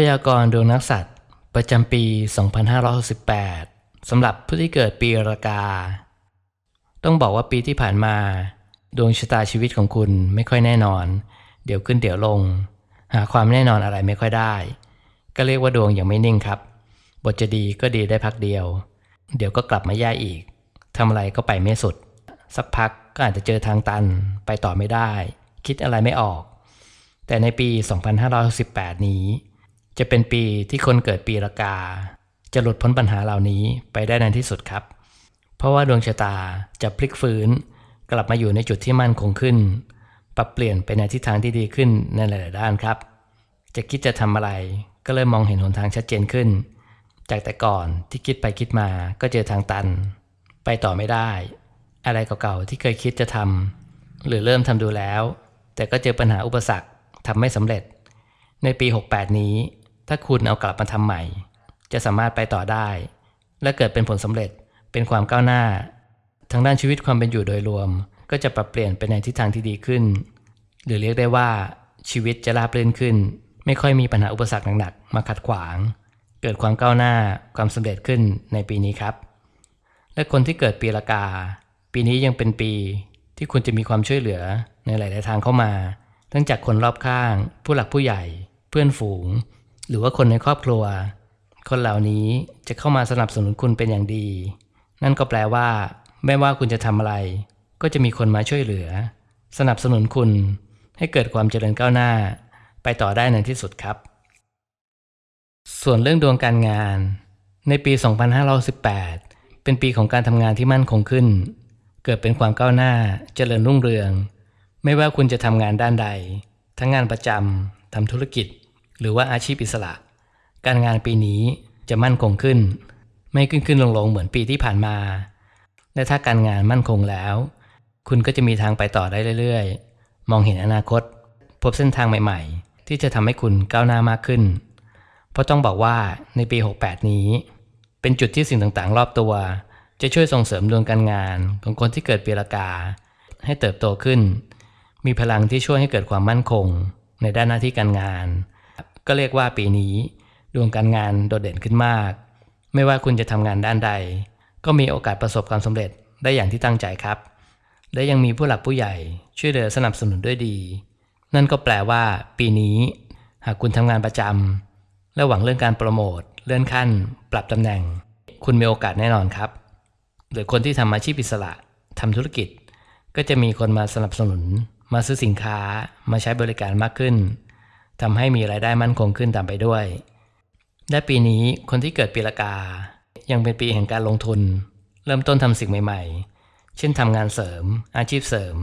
พยากรณ์ดวงนักสัตว์ ประจำปี 2568สำหรับผู้ที่เกิดปีรากา ต้องบอกว่าปีที่ผ่านมา ดวงชะตาชีวิตของคุณไม่ค่อยแน่นอน เดี๋ยวขึ้นเดี๋ยวลง หาความแน่นอนอะไรไม่ค่อยได้ ก็เรียกว่าดวงยังไม่นิ่งครับ บทจะดีก็ดีได้พักเดียว เดี๋ยวก็กลับมาแย่อีกทำอะไรก็ไปไม่สุด สักพักก็อาจจะเจอทางตันไปต่อไม่ได้ คิดอะไรไม่ออก แต่ในปี 2518 นี้ จะเป็นปีที่คนเกิดปีละกา จะหลุดพ้นปัญหาเหล่านี้ไปได้ในที่สุดครับ เพราะว่าดวงชะตาจะพลิกฟื้น กลับมาอยู่ในจุดที่มั่นคงขึ้น ปรับเปลี่ยนไปในทิศทางที่ดีขึ้นในหลาย ๆ ด้านครับ จะคิดจะทำอะไรก็เริ่มมองเห็นหนทางชัดเจนขึ้น จากแต่ก่อนที่คิดไปคิดมาก็เจอทางตัน ไปต่อไม่ได้ อะไรเก่า ๆ ที่เคยคิดจะทำหรือเริ่มทำดูแล้ว แต่ก็เจอปัญหาอุปสรรคทำไม่สำเร็จ ในปี 68 นี้ ถ้าคุณเอากลับมาทำใหม่ จะสามารถไปต่อได้ และเกิดเป็นผลสำเร็จเป็นความก้าวหน้า ทางด้านชีวิตความเป็นอยู่โดยรวม ก็จะปรับเปลี่ยนไปในทิศทางที่ดีขึ้น หรือเรียกได้ว่าชีวิตจะราบรื่นขึ้น ไม่ค่อยมีปัญหาอุปสรรคหนักๆมาขัดขวาง เกิดความก้าวหน้าความสำเร็จขึ้นในปีนี้ครับ และคนที่เกิดปีละกา ปีนี้ยังเป็นปีที่คุณจะมีความช่วยเหลือในหลาย ๆ ทางเข้ามา ทั้งจากคนรอบข้าง ผู้หลักผู้ใหญ่ เพื่อนฝูง หรือว่าคนในครอบครัว คนเหล่านี้จะเข้ามาสนับสนุนคุณเป็นอย่างดี นั่นก็แปลว่า ไม่ว่าคุณจะทำอะไร ก็จะมีคนมาช่วยเหลือ สนับสนุนคุณให้เกิดความเจริญก้าวหน้า ไปต่อได้ในที่สุดครับ ส่วนเรื่องดวงการงาน ในปี 2518 เป็นปีของการทำงานที่มั่นคงขึ้น เกิดเป็นความก้าวหน้าเจริญรุ่งเรือง ไม่ว่าคุณจะทำงานด้านใด ทั้งงานประจำทำธุรกิจ หรือว่าอาชีพอิสระ การงานปีนี้จะมั่นคงขึ้น ไม่ขึ้นขึ้นลงลงเหมือนปีที่ผ่านมา และถ้าการงานมั่นคงแล้ว คุณก็จะมีทางไปต่อได้เรื่อยๆ มองเห็นอนาคต พบเส้นทางใหม่ๆ ที่จะทำให้คุณก้าวหน้ามากขึ้น เพราะต้องบอกว่าในปี 68 นี้ เป็นจุดที่สิ่งต่างๆ รอบตัว จะช่วยส่งเสริมดวงการงานของคนที่เกิดปีละกา ให้เติบโตขึ้น มีพลังที่ช่วยให้เกิดความมั่นคง ในด้านหน้าที่การงาน ก็เรียกว่าปีนี้ ดวงการงานโดดเด่นขึ้นมาก ไม่ว่าคุณจะทำงานด้านใด ก็มีโอกาสประสบความสำเร็จได้อย่างที่ตั้งใจครับ และยังมีผู้หลักผู้ใหญ่ช่วยเหลือสนับสนุนด้วยดี นั่นก็แปลว่า ปีนี้ หากคุณทำงานประจำและหวังเรื่องการโปรโมทเลื่อนขั้น ปรับตำแหน่ง คุณมีโอกาสแน่นอนครับ หรือคนที่ทำอาชีพอิสระทำธุรกิจ ก็จะมีคนมาสนับสนุน มาซื้อสินค้า มาใช้บริการมากขึ้น ทำให้มีรายได้มั่นคงขึ้นตามไปด้วย และปีนี้คนที่เกิดปีละกา ยังเป็นปีแห่งการลงทุน เริ่มต้นทำสิ่งใหม่ ๆ เช่นทำงานเสริม อาชีพเสริม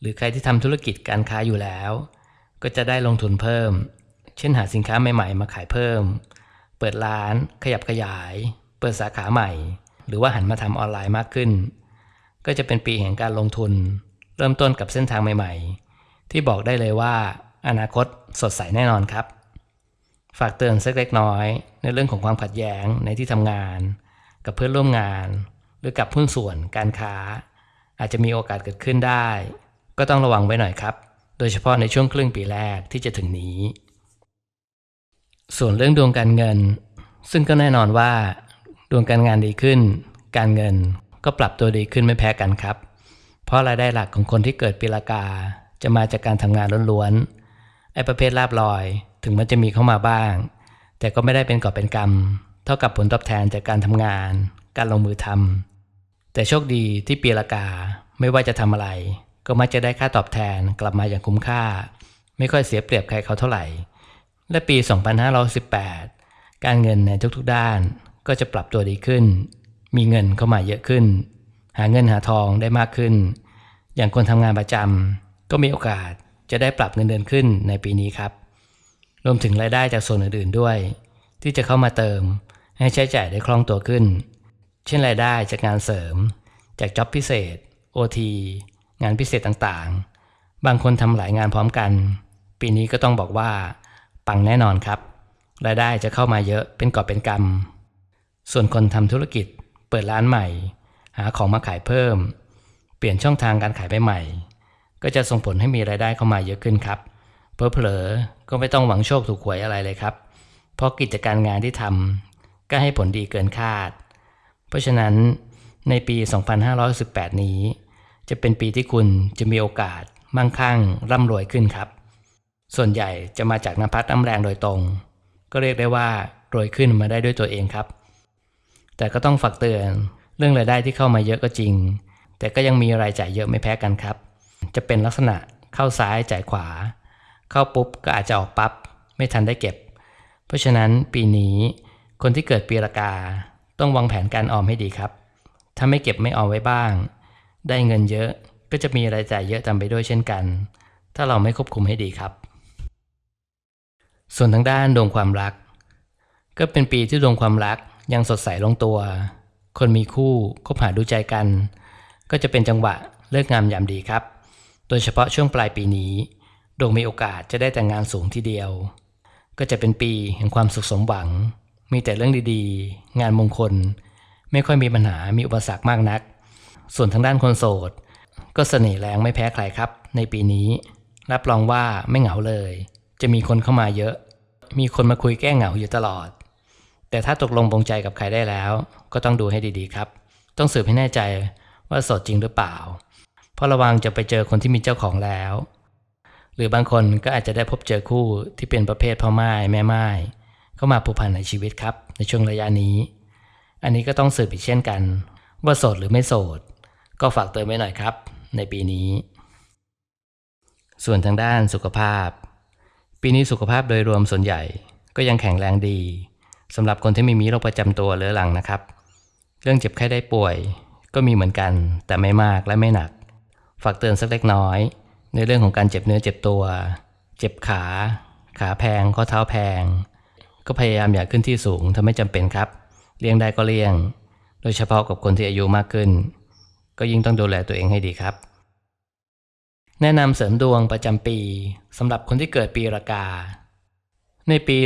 หรือใครที่ทำธุรกิจการค้าอยู่แล้ว ก็จะได้ลงทุนเพิ่ม เช่นหาสินค้าใหม่ ๆ มาขายเพิ่ม เปิดร้าน ขยับขยาย เปิดสาขาใหม่ หรือว่าหันมาทำออนไลน์มากขึ้น ก็จะเป็นปีแห่งการลงทุน เริ่มต้นกับเส้นทางใหม่ ๆ ที่บอกได้เลยว่า อนาคตสดใสแน่นอนครับ ฝากเตือนสักเล็กน้อย ในเรื่องของความขัดแย้งในที่ทำงาน กับเพื่อนร่วมงาน หรือกับหุ้นส่วนการค้า อาจจะมีโอกาสเกิดขึ้นได้ ก็ต้องระวังไว้หน่อยครับ โดยเฉพาะในช่วงครึ่งปีแรกที่จะถึงนี้ ส่วนเรื่องดวงการเงิน ซึ่งก็แน่นอนว่า ดวงการงานดีขึ้น การเงินก็ปรับตัวดีขึ้นไม่แพ้กันครับ เพราะรายได้หลักของคนที่เกิดปีละกาจะมาจากการทำงานล้วนๆ ไอ้ประเภทลาบลอย ถึงมันจะมีเข้ามาบ้าง แต่ก็ไม่ได้เป็นก่อเป็นกรรม เท่ากับผลตอบแทนจากการทำงาน การลงมือทำแต่โชคดีที่ปีละกาไม่ว่าจะทำอะไร ก็มักจะได้ค่าตอบแทนกลับมาอย่างคุ้มค่า ไม่ค่อยเสียเปรียบใครเขาเท่าไหร่ และปี 2518 การเงินในทุกๆด้านก็จะปรับตัวดีขึ้น มีเงินเข้ามาเยอะขึ้น หาเงินหาทองได้มากขึ้น อย่างคนทำงานประจำก็มีโอกาส จะได้ปรับเงินเดือนขึ้นในปีนี้ครับ รวมถึงรายได้จากส่วนอื่นๆด้วย ที่จะเข้ามาเติม ให้ใช้จ่ายได้คล่องตัวขึ้น เช่นรายได้จากงานเสริม จากจ็อบพิเศษ OT งานพิเศษต่างๆ บางคนทำหลายงานพร้อมกัน ปีนี้ก็ต้องบอกว่าปังแน่นอนครับ รายได้จะเข้ามาเยอะเป็นกอบเป็นกำส่วนคนทำธุรกิจเปิดร้านใหม่ หาของมาขายเพิ่ม เปลี่ยนช่องทางการขายไปใหม่ ก็จะส่งผลให้มีรายได้เข้ามาเยอะขึ้นครับเพอเพลอๆก็ไม่ต้องหวังโชคถูกหวยอะไรเลยครับเพเพราะกิจการงานที่ทำก็ให้ผลดีเกินคาด เพราะฉะนั้นในปี 2518 นี้ จะเป็นปีที่คุณจะมีโอกาสมั่งคั่งร่ำรวยขึ้นครับ ส่วนใหญ่จะมาจากน้ำพัดน้ำแรงโดยตรง ก็เรียกได้ว่ารวยขึ้นมาได้ด้วยตัวเองครับ แต่ก็ต้องฝากเตือนเรื่องรายได้ที่เข้ามาเยอะก็จริง แต่ก็ยังมีรายจ่ายเยอะไม่แพ้กันครับ จะเป็นลักษณะเข้าซ้ายจ่ายขวา เข้าปุ๊บก็อาจจะออกปั๊บไม่ทันได้เก็บ เพราะฉะนั้นปีนี้คนที่เกิดปีรากาต้องวางแผนการออมให้ดีครับ ถ้าไม่เก็บไม่ออมไว้บ้าง ได้เงินเยอะก็จะมีรายจ่ายเยอะตามไปด้วยเช่นกัน ถ้าเราไม่ควบคุมให้ดีครับ ส่วนทางด้านดวงความรัก ก็เป็นปีที่ดวงความรักยังสดใสลงตัว คนมีคู่คบหาดูใจกัน ก็จะเป็นจังหวะเลิกงามยามดีครับ โดยเฉพาะช่วงปลายปีนี้ ดวงมีโอกาสจะได้แต่งงานสูงทีเดียว ก็จะเป็นปีแห่งความสุขสมหวัง มีแต่เรื่องดีๆ งานมงคล ไม่ค่อยมีปัญหามีอุปสรรคมากนัก ส่วนทางด้านคนโสด ก็เสน่ห์แรงไม่แพ้ใครครับ ในปีนี้ รับรองว่าไม่เหงาเลย จะมีคนเข้ามาเยอะ มีคนมาคุยแก้เหงาอยู่ตลอด แต่ถ้าตกลงปรงใจกับใครได้แล้ว ก็ต้องดูให้ดีๆครับ ต้องสืบให้แน่ใจว่าโสดจริงหรือเปล่า เพราะระวังจะไปเจอคนที่มีเจ้าของแล้ว หรือบางคนก็อาจจะได้พบเจอคู่ที่เป็นประเภทพ่อไม้แม่ไม้เข้ามาผูกพันในชีวิตครับ ในช่วงระยะนี้ อันนี้ก็ต้องสืบอีกเช่นกัน ว่าโสดหรือไม่โสด ก็ฝากเตือนไว้หน่อยครับ ในปีนี้ ส่วนทางด้านสุขภาพ ปีนี้สุขภาพโดยรวมส่วนใหญ่ก็ยังแข็งแรงดีสำหรับคนที่ไม่มีโรคประจำตัวเรื้อรังนะครับ เรื่องเจ็บไข้ได้ป่วย ก็มีเหมือนกัน แต่ไม่มากและไม่หนัก ฝากเตือนสักเล็กน้อย ในเรื่องของการเจ็บเนื้อเจ็บตัว เจ็บขา ขาแพงข้อเท้าแพง ก็พยายามอย่าขึ้นที่สูงถ้าไม่จำเป็นครับ เลี่ยงได้ก็เลี่ยง โดยเฉพาะกับคนที่อายุมากขึ้น ก็ยิ่งต้องดูแลตัวเองให้ดีครับ แนะนำเสริมดวงประจำปีสำหรับคนที่เกิดปีรากา ในปี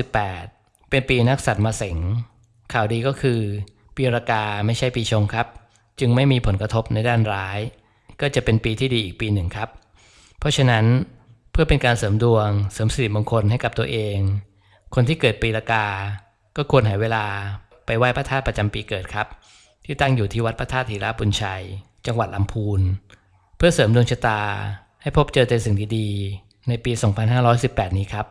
2518 เป็นปีนักสัตว์มาเสงข่าวดีก็คือ ปีรากาไม่ใช่ปีชงครับ จึงไม่มีผลกระทบในด้านร้าย ก็จะเป็นปีที่ดีอีกปีหนึ่งครับ เพราะฉะนั้นเพื่อเป็นการเสริมดวง เสริมสิริมงคลให้กับตัวเอง คนที่เกิดปีละกา ก็ควรหาเวลาไปไหว้พระธาตุประจำปีเกิดครับ ที่ตั้งอยู่ที่วัดพระธาตุธีระบุญชัย จังหวัดลำพูน เพื่อเสริมดวงชะตาให้พบเจอแต่สิ่งดีๆในปี 2518 นี้ครับ